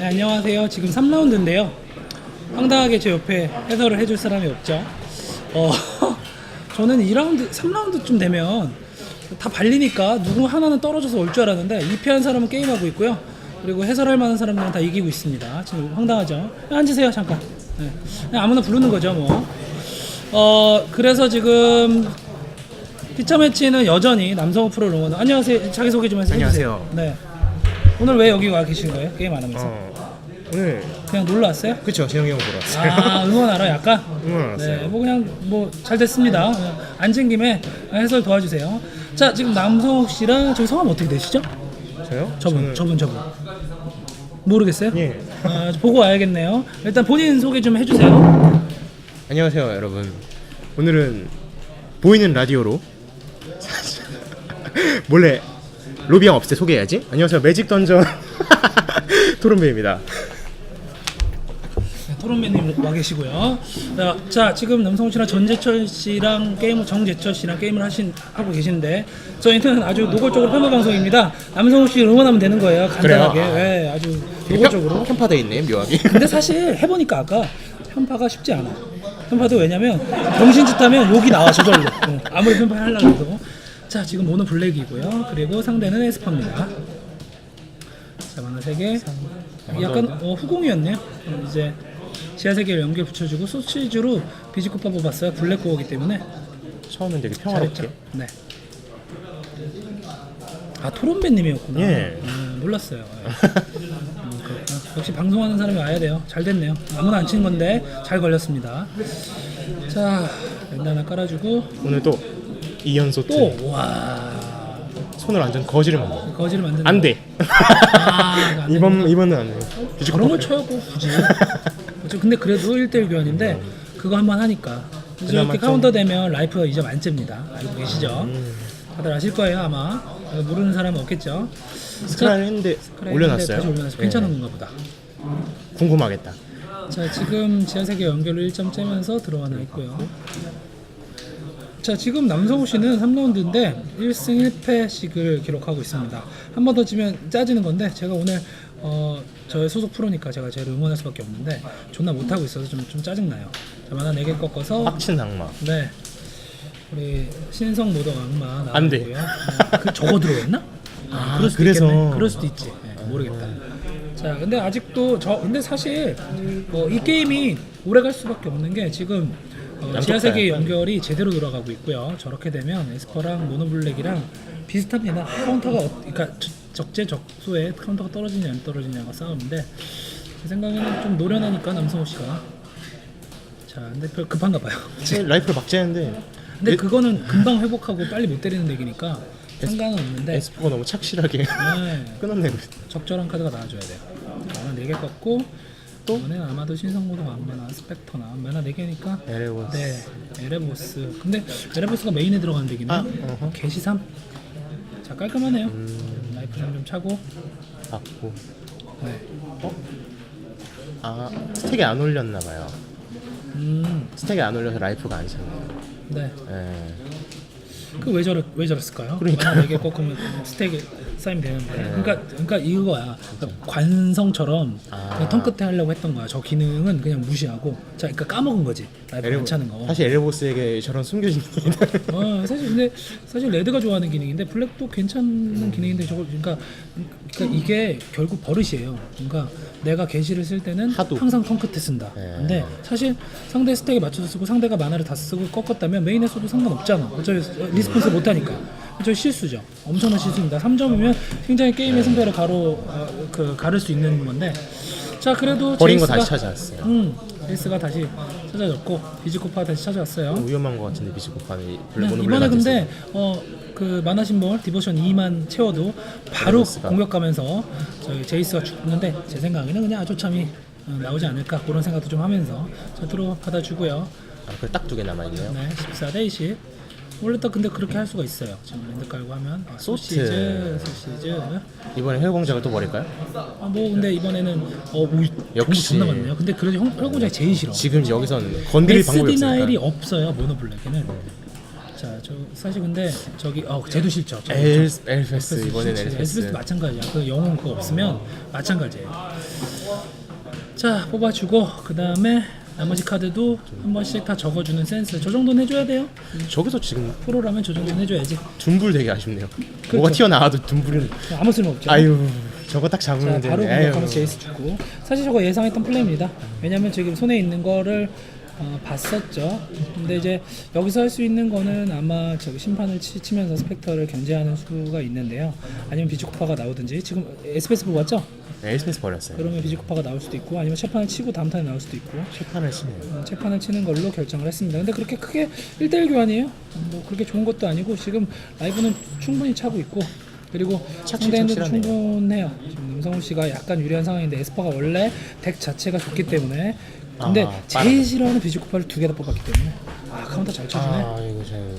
네, 안녕하세요. 지금 3라운드인데요. 황당하게 제 옆에 해설을 해줄 사람이 없죠. 어, 저는 2라운드, 3라운드쯤 되면 다 발리니까 누구 하나는 떨어져서 올 줄 알았는데 2패한 사람은 게임하고 있고요. 그리고 해설할 만한 사람들은 다 이기고 있습니다. 지금 황당하죠. 네, 앉으세요, 잠깐. 네. 그냥 아무나 부르는 거죠, 뭐. 어, 그래서 지금 피처 매치는 여전히 남성호 프로를 응원. 안녕하세요. 자기 소개 좀 해주세요. 안녕하세요. 네. 오늘 왜 여기 와 계신 거예요? 게임 안 하면서? 어, 오늘 그냥 놀러 왔어요? 그쵸 재영이 형 보러 왔어요. 아 응원하러 약간? 응원 왔어요. 네, 뭐 그냥 뭐 잘 됐습니다. 그냥 앉은 김에 해설 도와주세요. 자 지금 남성욱 씨랑 저기 성함 어떻게 되시죠? 저요? 저분, 저는- 저분, 저분. 모르겠어요? 예. 아, 보고 와야겠네요. 일단 본인 소개 좀 해주세요. 안녕하세요 여러분. 오늘은 보이는 라디오로 몰래 로비 형 없을 때 소개해야지. 안녕하세요 매직 던전 토론배입니다. 네, 토론맨님 와 계시고요. 자, 자, 지금 남성욱 씨랑 전재철 씨랑 게임 정재철 씨랑 게임을 하신 하고 계신데 저희는 아주 노골적으로 편파 방송입니다. 남성욱 씨 응원하면 되는 거예요. 간단하게. 그래요? 아. 네, 아주 노골적으로. 편파돼 있네 묘하게. 근데 사실 해보니까 아까 편파가 쉽지 않아. 편파도 왜냐면 병신짓하면 욕이 나와 저절로. 어, 아무리 편파를 하려고 해도. 자 지금 모노 블랙이고요. 그리고 상대는 에스파입니다. 자 만화 세 개. 약간 어, 후공이었네요. 어, 이제 지하 세계를 연결 붙여주고 소시즈로 비지코파 뽑았어요. 블랙 코어기 때문에 처음엔 되게 잘했죠. 평화롭게. 네. 아 토론배님이었구나. 예. 음, 몰랐어요. 예. 음, 그렇구나. 역시 방송하는 사람이 와야 돼요. 잘 됐네요. 아무나 안 친 건데 잘 걸렸습니다. 자 랜드 하나 깔아주고 오늘 또 이연소 또또와 손을 완전 거지를 만들어. 거지를 만드는. 안 돼. 아, 안 이번 이번은 안 돼. 저런 걸 쳐요 꼭 굳이. 어째- 근데 그래도 1대1 교환인데 그거 한 번 하니까 이제 그나마 이렇게 좀- 카운터 되면 라이프가 이제 만점입니다. 알고 계시죠? 음. 다들 아실 거예요 아마 어, 모르는 사람은 없겠죠. 스크라를 했는데 올려놨어요. 다시 올려놨어요. 예. 괜찮은 건가 보다. 궁금하겠다. 자 지금 지하세계 연결을 1점 째면서 들어가나 있고요. 자 지금 남성우 씨는 3라운드인데 1승 1패씩을 기록하고 있습니다. 한 번 더 지면 짜지는 건데 제가 오늘 어 저의 소속 프로니까 제가 쟤를 응원할 수밖에 없는데 존나 못하고 있어서 좀, 좀 짜증나요. 자 만화 4개 꺾어서 빡친 악마. 네 우리 신성 모덕 악마 안 돼. 나오고요. 네, 그 저거 들어갔나? 아, 그럴 수도 그래서. 있겠네. 그럴 수도 있지. 네, 모르겠다. 자, 근데 아직도 저 근데 사실 뭐 이 게임이 오래 갈 수밖에 없는 게 지금 어, 지하세계 다 연결이 제대로 돌아가고 있고요. 저렇게 되면 에스퍼랑 모노블랙이랑 비슷합니다. 카운터가 어, 그러니까 저- 적재적소에 카운터가 떨어지냐 안 떨어지냐가 싸움인데 제 생각에는 좀 노련하니까 남성호 씨가 자, 근데 별 급한가 봐요. 라이프를 막 째는데 근데 에- 그거는 금방 회복하고 빨리 못 때리는 덱이니까 상관은 없는데 에스포가 너무 착실하게 네, 끊어내고 있어. 적절한 카드가 나와줘야 돼요. 만화 4개 꺾고 또 이번엔 아마도 신성모동 악마나 스펙터나 만화 4개니까 에레고스. 네 에레보스 근데 에레보스가 메인에 들어가는 덱이네 아, 어허. 게시삼 자 깔끔하네요 음. 라이프 좀좀 차고 받고. 네. 아 스택이 안 올렸나 봐요. 음, 스택이 안 올려서 라이프가 안 찼네요. 네. 예. 그 왜 저랬 왜 저랬을까요? 그러니까. 만화 4개 꺾으면 스택이 쌓이면 되는데 그러니까 그러니까 이거야 그러니까 관성처럼 아. 그냥 턴 끝에 하려고 했던 거야 저 기능은 그냥 무시하고 자 그러니까 까먹은 거지 차는 거 사실 에레보스에게 저런 숨겨진 기능. 어, 사실 근데 사실 레드가 좋아하는 기능인데 블랙도 괜찮은 기능인데 저걸 그러니까 그러니까 이게 결국 버릇이에요. 그러니까 내가 게시를 쓸 때는 하도. 항상 턴 끝에 쓴다. 네. 근데 사실 상대 스택에 맞춰서 쓰고 상대가 만화를 다 쓰고 꺾었다면 메인에 써도 상관없잖아. 어차피 리스폰스 못 하니까. 저 실수죠. 엄청난 실수입니다. 3점이면 굉장히 게임의 승패를 가로 어, 그 가를 수 있는 건데. 자 그래도 버린 거 제이스가- 다시 찾아왔어요. 음, 제이스가 다시 찾아졌고 비지코파 다시 찾아왔어요. 위험한 거 같은데 비스코파는 네, 블랙 이번에 근데 어그 심볼 디보션 2만 채워도 바로 제이스가. 공격 가면서 저희 제이스가 죽는데 제 생각에는 그냥 아조참이 어, 나오지 않을까 그런 생각도 좀 하면서 자 들어 받아주고요. 아, 그딱두 개 남아 있네요. 네, 14 대 20. 원래 딱 근데 그렇게 할 수가 있어요. 지금 랜드 깔고 하면 아, 소시즈, 소시즈. 이번에 혈공작을 또 버릴까요? 아, 뭐 근데 이번에는 어, 오, 역시. 존나 많네요. 근데 그래도 형 혈고장이 제일 싫어. 지금 여기선 건드릴 방법이 SD9이 없으니까. 없어요 모노블랙에는. 자, 저 사실 근데 저기 어 쟤도 싫죠. 저도 엘 싫죠. 엘페스 이번엔 엘페스. 마찬가지야. 그 영웅 그거 없으면 마찬가지예요. 자 뽑아주고 그 다음에 나머지 카드도 한 번씩 다 적어주는 센스 저 정도는 해줘야 돼요 저기서 지금 프로라면 저 정도는 해줘야지 둔불 되게 아쉽네요. 그렇죠. 뭐가 튀어나와도 둔불은 아무 쓸모 없죠 아유 저거 딱 자 잡으면 바로 되는데. 공격하면 아유. 제이스 죽고 사실 저거 예상했던 플레이입니다 왜냐면 지금 손에 있는 거를 어, 봤었죠 근데 이제 여기서 할 수 있는 거는 아마 저기 심판을 치, 치면서 스펙터를 견제하는 수가 있는데요 아니면 비즈코파가 나오든지 지금 에스페스 보고 왔죠? 네, 에스페스 버렸어요. 그러면 비즈코파가 나올 수도 있고 아니면 채판을 치고 다음 턴에 나올 수도 있고 실판을 치네요. 어, 채판을 치는 걸로 결정을 했습니다. 근데 그렇게 크게 1대1 교환이에요. 뭐 그렇게 좋은 것도 아니고 지금 라이브는 충분히 차고 있고 그리고 착실, 상대도 착실하네요. 충분해요. 지금 남성우 씨가 약간 유리한 상황인데 에스퍼가 원래 덱 자체가 좋기 때문에 근데 아, 제일. 싫어하는 비즈코파를 두개다 뽑았기 때문에 아 카운터 잘 쳐주네. 아 이거 제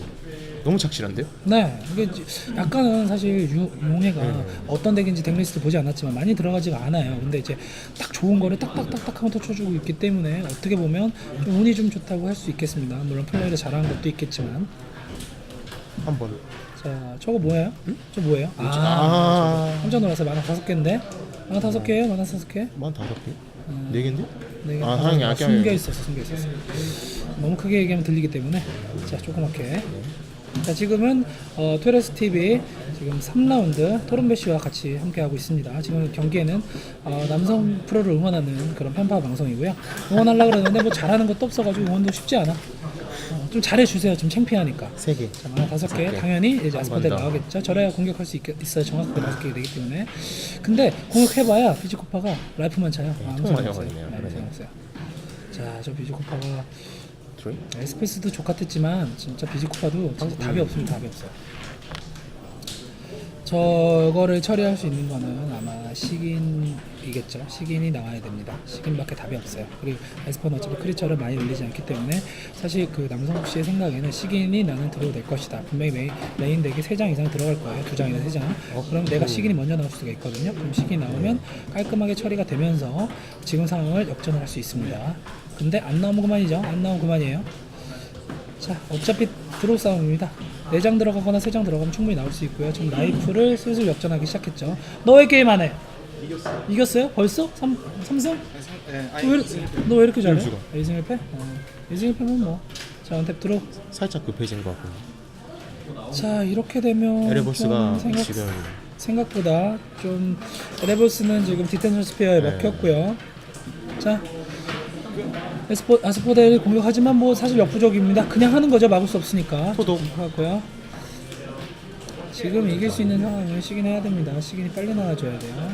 너무 착실한데요? 네, 이게 이제 약간은 사실 유, 용해가 네. 어떤 덱인지 덱리스트 보지 않았지만 많이 들어가지가 않아요. 근데 이제 딱 좋은 거를 딱딱딱딱 카운터 쳐주고 있기 때문에 어떻게 보면 좀 운이 좀 좋다고 할 수 있겠습니다. 물론 플레이를 잘하는 것도 있겠지만 한번 자 저거 뭐예요? 저 뭐예요? 아, 아. 깜짝 놀랐어요. 만화 다섯 개인데 만화 다섯 개예요? 만화 다섯 개? 만 다섯 개? 네 개인데? 네, 아, 다섯 하는 게 개. 아껴- 숨겨 있었어, 숨겨 있었어. 너무 크게 얘기하면 들리기 때문에 자 조그맣게. 자 지금은 어, 토레스 TV 지금 3라운드 토론베 씨와 같이 함께 하고 있습니다. 지금 경기에는 어, 남성 프로를 응원하는 그런 팬파 방송이고요. 응원하려 그러는데 뭐 잘하는 것도 없어가지고 응원도 쉽지 않아. 어, 좀 잘해주세요. 좀 창피하니까. 세 개. 자, 만화 다섯 개 개. 당연히 이제 더. 나오겠죠. 저래야 공격할 수 있, 있어야 정확하게 다섯 개가 되기 때문에. 근데 공격해봐야 비지코파가 라이프만 차요. 아, 아무 소용 없어요. 네, 그러네. 소용 없어요. 자, 저 비지코파가? 에스페스도 족같았지만 진짜 비지코파도 진짜 답이 없습니다. 답이 없어요. 저거를 처리할 수 있는 거는 아마 식인이겠죠. 식인이 나와야 됩니다. 식인밖에 답이 없어요. 그리고 에스퍼는 어차피 크리처를 많이 늘리지 않기 때문에 사실 그 남성욱 씨의 생각에는 식인이 나는 들어도 될 것이다. 분명히 메인, 메인 덱이 3장 이상 들어갈 거예요. 2장이나 3장. 어, 그럼 내가 식인이 먼저 나올 수가 있거든요. 그럼 식인이 나오면 깔끔하게 처리가 되면서 지금 상황을 역전을 할 수 있습니다. 근데 안 나오면 그만이죠. 안 나오면 그만이에요. 자, 어차피 드로우 싸움입니다. 4장 들어가거나 3장 들어가면 충분히 나올 수 있고요. 지금 라이프를 슬슬 역전하기 시작했죠. 너의 게임 안 해? 이겼어요. 이겼어요? 벌써? 3, 삼승? 너왜 이렇게 잘해? 수가. 2승 1패? 어, 2승 1패면 뭐. 자, 언탭 들어. 살짝 급해진 것 같고. 자, 이렇게 되면 에레보스가 좀 생각, 지금 생각보다 좀 에레보스는 지금 디텐션 스피어에 네. 먹혔고요. 자, 에스포, 아스포데를 공격하지만 뭐 사실 역부족입니다. 그냥 하는 거죠. 막을 수 없으니까. 토독. 하고요. 지금 이길 수 있는 상황을 시긴 해야 됩니다. 시긴이 빨리 나와줘야 돼요.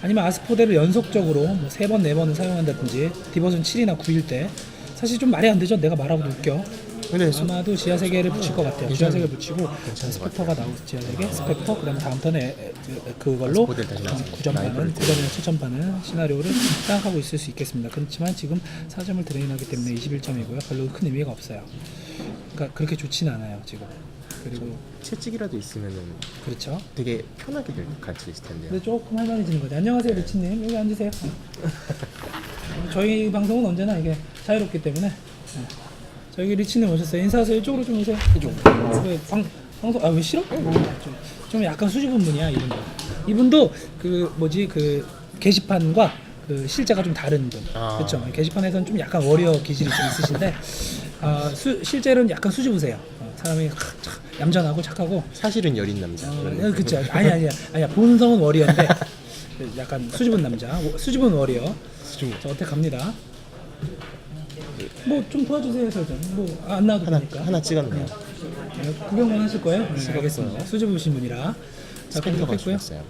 아니면 아스포데를 연속적으로 뭐세 번, 네 번을 사용한다든지 디버전 7이나 9일 때 사실 좀 말이 안 되죠. 내가 말하고도 웃겨. 근데 소- 아마도 지하 세계를 붙일 것 같아요. 지하 세계를 붙이고 스펙터가 나오고 지하 세계, 스펙터, 그다음 다음 턴에 에- 에- 그걸로 스포들 다시 나와서 9점 라이브를 파는, 9점이나 7점 파는 시나리오를 생각하고 있을 수 있겠습니다. 그렇지만 지금 4점을 드레인하기 때문에 21점이고요. 별로 큰 의미가 없어요. 그러니까 그렇게 좋지는 않아요 지금. 그리고 채찍이라도 있으면은 그렇죠. 되게 편하게 갈수 있을 텐데요. 근데 조금 할만해지는 거죠. 안녕하세요, 리치님. 여기 앉으세요. 저희 방송은 언제나 이게 자유롭기 때문에 네. 저기 리치님 오셨어요. 인사하세요. 이쪽으로 좀 오세요. 이쪽. 왜 방, 방송 아 왜 싫어? 좀, 좀 약간 수줍은 분이야 이분도. 이분도 그 뭐지 그 게시판과 그 실제가 좀 다른 분. 아. 그렇죠. 게시판에서는 좀 약간 워리어 기질이 좀 있으신데 아, 수, 실제로는 약간 수줍으세요. 어, 사람이 참 얌전하고 착하고 사실은 여린 남자. 어, 이런 그치 아니 아니야 아니야 본성은 워리어인데 약간 수줍은 남자 워- 수줍은 워리어 좀자 어떻게 갑니다 뭐 좀 도와주세요 설정 뭐안 나와도 하나 되니까 하나 찍었네요. 네, 구경만 하실 거예요? 네, 알겠습니다 수줍으신 분이라 자 스펙터가 공격했고요 죽었어요.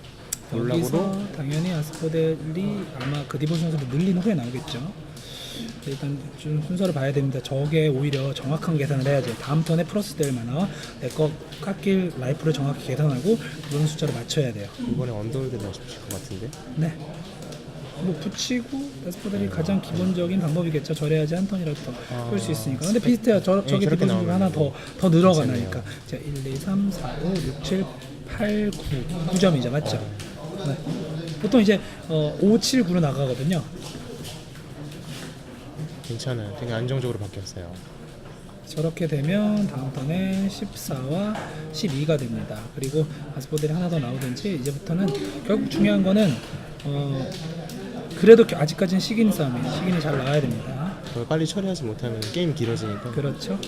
여기서 당연히 아스포델이 아마 그 디보션에서 늘린 후에 나오겠죠 일단 좀 순서를 봐야 됩니다. 저게 오히려 정확한 계산을 해야죠. 다음 턴에 플러스 될 만화 내거 깎일 라이프를 정확히 계산하고 그런 숫자를 맞춰야 돼요. 이번에 언더월드를 붙일 것 같은데. 네. 뭐 붙이고 에스포델이 가장 기본적인 방법이겠죠. 저래야지 한 턴이라도 더 끌 수 있으니까. 근데 비슷해요. 저, 저기 저렇게 디보션 나오면 하나 더, 더 늘어가니까. 자, 1, 2, 3, 4, 5, 6, 7, 8, 9. 9점이죠. 맞죠? 네. 보통 이제 어, 5, 7, 9로 나가거든요. 괜찮아요. 되게 안정적으로 바뀌었어요. 저렇게 되면 다음 턴에 14와 12가 됩니다. 그리고 아스포델이 하나 더 나오든지 이제부터는 결국 중요한 거는 어, 그래도 아직까지는 시긴 싸움이에요. 시긴이 잘 나와야 됩니다. 그걸 빨리 처리하지 못하면 게임 길어지니까. 그렇죠.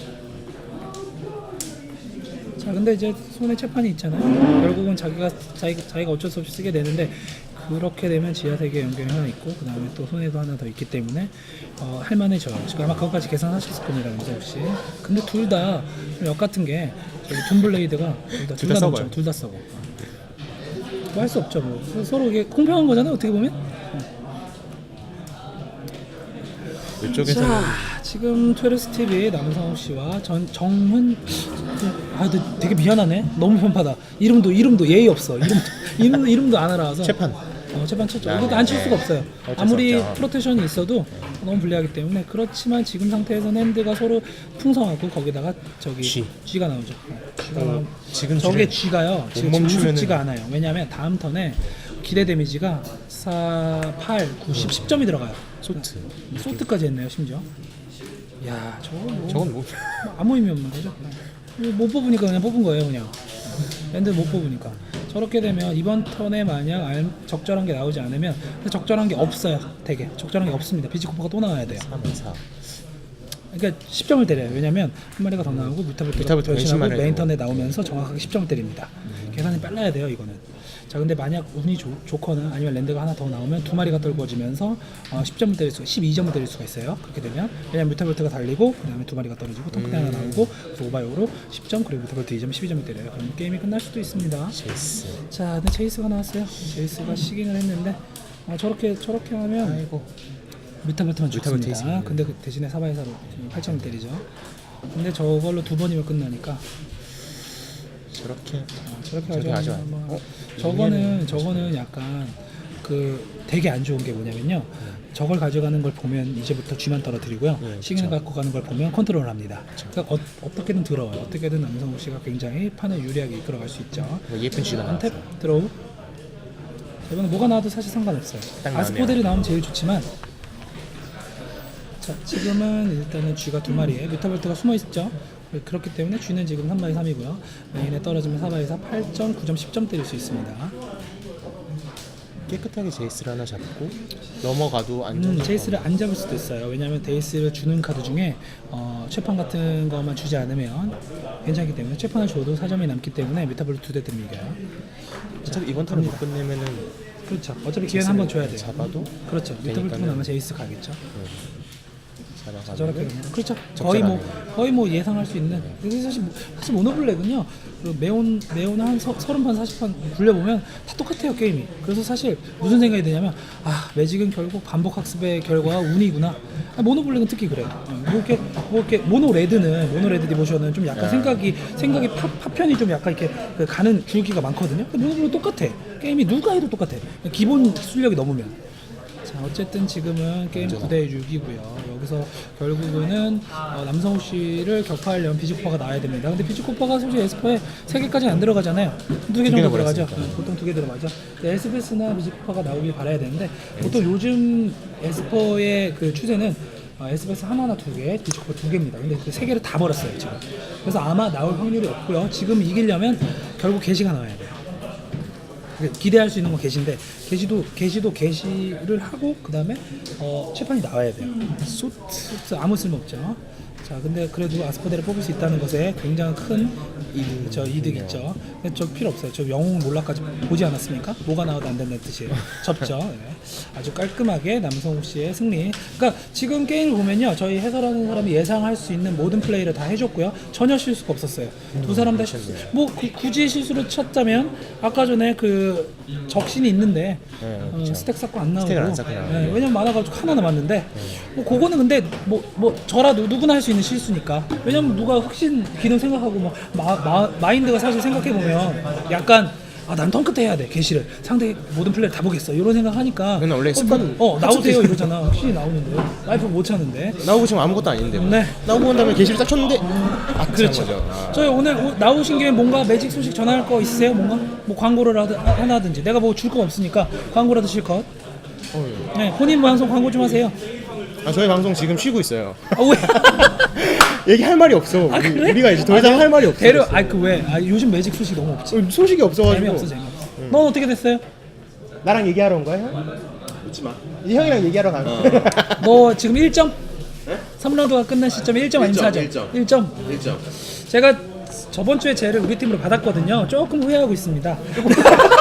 자, 근데 이제 손에 채판이 있잖아요. 결국은 자기가 자기, 자기가 어쩔 수 없이 쓰게 되는데 그렇게 되면 지하 세계 연결이 하나 있고 그 다음에 또 손에도 하나 더 있기 때문에 어, 할만해져요. 지금 아마 그것까지 계산하셨을 겁니다, 민서 혹시. 근데 둘 다 역 같은 게 저기 둠블레이드가 둘다 둘다 썩어요. 둘다 썩어. 뭐할 수 없죠, 뭐 서- 서로 이게 공평한 거잖아요, 어떻게 보면. 이쪽에서는 자, 지금 트웨르스 TV 남성욱 씨와 전 정훈 아, 근데 되게 미안하네. 너무 편파다. 이름도 이름도 예의 없어. 이름도 이름도 이름도 안 알아서. 재판. 어, 재판 쳤죠. 아, 이거 안칠 네. 수가 없어요. 아무리. 프로테션이 있어도 너무 불리하기 때문에 그렇지만 지금 상태에서는 핸드가 서로 풍성하고 거기다가 저기 G. G가 나오죠. G가 어, 나오. 지금 저게 G를 G가요. 지금 못 멈추면은- 우습지가 않아요. 왜냐하면 다음 턴에 기대 데미지가 4, 8, 9, 10, 10점이 들어가요. 소트. 소트까지 했네요 심지어 야 저거 뭐 저건 뭐 아무 의미 없는 거죠 못 뽑으니까 그냥 뽑은 거예요 그냥 랜드 못 뽑으니까 저렇게 되면 이번 턴에 만약 알- 적절한 게 나오지 않으면 적절한 게 없어요 되게. 적절한 게 없습니다. 비지코퍼가 또 나와야 돼요. 3, 4. 그러니까 10점을 때려요. 왜냐면 한 마리가 더 나오고 뮤타부터 뮤타부터 변신하고. 메인 턴에 나오면서 정확하게 10점을 때립니다. 계산이 빨라야 돼요 이거는 자 근데 만약 운이 좋, 좋거나 아니면 랜드가 하나 더 나오면 두 마리가 떨궈지면서 어, 10점을 때릴 수가 12점을 때릴 수가 있어요. 그렇게 되면 왜냐면 뮤타벨트가 달리고 그 다음에 두 마리가 떨어지고 덩크대 하나 나오고 그래서 오바이오로 10점 그리고 뮤타벨트 2점 12점을 때려요. 그럼 게임이 끝날 수도 있습니다. 제이스. 자 근데 체이스가 나왔어요. 체이스가 시gin을 했는데 어, 저렇게 저렇게 하면 아이고. 뮤타벨트만 뮤타벨트 죽습니다. 근데 그 대신에 사바이사로 8점을 때리죠. 근데 저걸로 두 번이면 끝나니까 저렇게 어, 저렇게 저렇게 가져가면 아주 아마 어? 저거는 저거는 약간 그 되게 안 좋은 게 뭐냐면요. 저걸 가져가는 걸 보면 이제부터 쥐만 떨어뜨리고요. 네, 시그널 그쵸. 갖고 가는 걸 보면 컨트롤을 합니다. 그러니까 어, 어떻게든 들어와요. 어떻게든 남성욱 씨가 굉장히 판을 유리하게 이끌어갈 수 있죠. 뭐 예쁜 쥐가 나왔어. 한탭 드로우. 이번에 뭐가 나와도 사실 상관없어요. 딱 나오네요. 아스포델이 나오면 제일 좋지만 자 지금은 일단은 쥐가 두 마리에 뮤타벨트가 숨어 있죠. 그렇기 때문에 쥐는 지금 3마리 3이고요. 메인에 떨어지면 4마리에서 8점, 9점, 10점 때릴 수 있습니다. 깨끗하게 제이스를 하나 잡고 넘어가도 안전. 음, 제이스를 안 잡을 수도 있어요. 왜냐하면 데이스를 주는 카드 중에 어, 최판 같은 것만 주지 않으면 괜찮기 때문에 최판을 줘도 4점이 남기 때문에 두대 때문에 이겨요. 어차피 이번 턴을 못 끝내면은 그렇죠. 어차피 기회는 한번 줘야 돼요. 잡아도 그렇죠. 뮤타벨트는 되니까는- 아마 제이스 가겠죠. 잡 저렇게 되면 그렇죠. 거의 뭐. 거의 뭐 예상할 수 있는. 근데 사실 뭐- 사실 모노블랙은요. 그 메온 메온 한 서, 30판 40판 굴려 보면 다 똑같아요 게임이. 그래서 사실 무슨 생각이 드냐면 아 매직은 결국 반복 학습의 결과 운이구나. 아, 모노블랙은 특히 그래요. 어, 뭐 이렇게 뭐 이렇게 모노 레드는 모노 레드 디보션은 좀 약간 아. 생각이 생각이 파, 파편이 좀 약간 이렇게 그 가는 줄기가 많거든요. 근데 모노블랙 똑같아. 게임이 누가 해도 똑같아. 기본 출력이 넘으면. 자 어쨌든 지금은 게임 9대 6이고요. 여기서 결국은 어, 남성우 씨를 격파하려면 비즈코파가 나와야 됩니다. 근데 비즈코파가 솔직히 에스퍼에 3개까지는 안 들어가잖아요. 두 개 정도 들어가죠. 버렸으니까. 네, 보통 두 개 들어가죠. 근데 에스페스나 비즈코파가 나오길 바라야 되는데 보통 요즘 에스퍼의 그 추세는 어, 에스페스 하나나 두 개, 비즈코파 두 개입니다. 근데 그 세 개를 다 버렸어요 지금. 그래서 아마 나올 확률이 없고요. 지금 이기려면 결국 게시가 나와야 돼요. 그러니까 기대할 수 있는 건 게시인데 게시도 게시도 게시를 하고 그 다음에 어, 채판이 나와야 돼요. 소트 소트 아무 쓸모 없죠. 자 근데 그래도 아스퍼데를 뽑을 수 있다는 것에 굉장히 큰 이득, 저 이득 있죠. 근데 저 필요 없어요. 저 영웅 몰라까지 보지 않았습니까? 뭐가 나와도 안 된다는 뜻이에요. 접죠. 네. 아주 깔끔하게 남성욱 씨의 승리. 그러니까 지금 게임을 보면요, 저희 해설하는 사람이 예상할 수 있는 모든 플레이를 다 해줬고요. 전혀 실수가 없었어요. 두 사람 다 실수. 뭐 그- 굳이 실수를 찾자면 아까 전에 그 적신이 있는데 네, 어, 그쵸. 스택 쌓고 안 나오고. 스택을 안 쌓고 나오고. 네, 왜냐면 많아가지고 하나 남았는데 뭐 그거는 근데 뭐 뭐 저라도 누구나 할 수 있는 실수니까. 왜냐면 누가 혁신 기능 생각하고 뭐 마, 마, 마인드가 사실 생각해 보면 약간 아, 난 턴끝 해야 돼, 게시를. 상대 모든 플레이를 다 보겠어. 이런 생각 하니까. 그건 원래 습관- 어, 나오세요. 합쳐져 이러잖아. 확실히 나오는데. 라이프 못 차는데. 나오고 지금 아무것도 아닌데. 네. 나오고 온 다음에 게시를 딱 쳤는데 아 그렇죠. 거죠. 아. 저희 오늘 오- 나오신 김에 뭔가 매직 소식 전할 거 있으세요? 뭔가? 뭐 광고를 하든, 하나 하든지. 내가 뭐 줄 거 없으니까 광고라도 실컷. 어, 네, 본인 방송 광고 좀 하세요. 아 저희 방송 지금 쉬고 있어요. 아, 왜? 얘기할 말이 없어. 아, 우리, 그래? 우리가 이제 더 이상 할 말이 없어. 데려, 아, 그 왜? 아, 요즘 매직 소식 너무 없지. 어, 소식이 없어가지고. 재미없어, 재미없어. 넌 어떻게 됐어요? 나랑 얘기하러 온 거야? 형? 묻지 마. 이 형이랑 얘기하러 가는 어. 너 지금 1점? 네? 3라운드가 끝난 시점에 1점 아니면 4점? 1점. 1점. 1점. 제가 저번 주에 쟤를 우리 팀으로 받았거든요. 조금 후회하고 있습니다.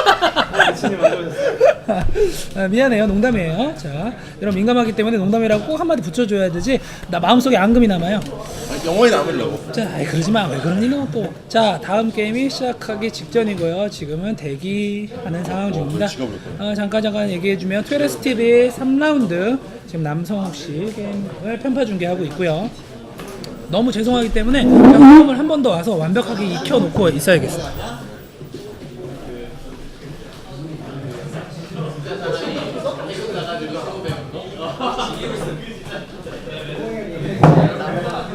아, 미안해요. 농담이에요. 자, 여러분 민감하기 때문에 농담이라고 꼭 한마디 붙여줘야 되지. 나 마음속에 앙금이 남아요. 영원히 남으려고. 자, 아이, 그러지 마. 왜 그러니 너 또. 자, 다음 게임이 시작하기 직전이고요. 지금은 대기하는 상황 중입니다. 지갑을 아, 잠깐 잠깐 얘기해주면 트레스 TV 3라운드 지금 남성욱 씨 게임을 편파 중계하고 있고요. 너무 죄송하기 때문에 경험을 한 번 더 와서 완벽하게 익혀놓고 있어야겠습니다.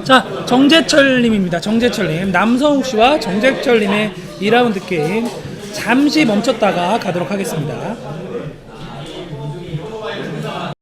자, 정재철님입니다. 정재철님. 남성욱 씨와 정재철님의 2라운드 게임 잠시 멈췄다가 가도록 하겠습니다.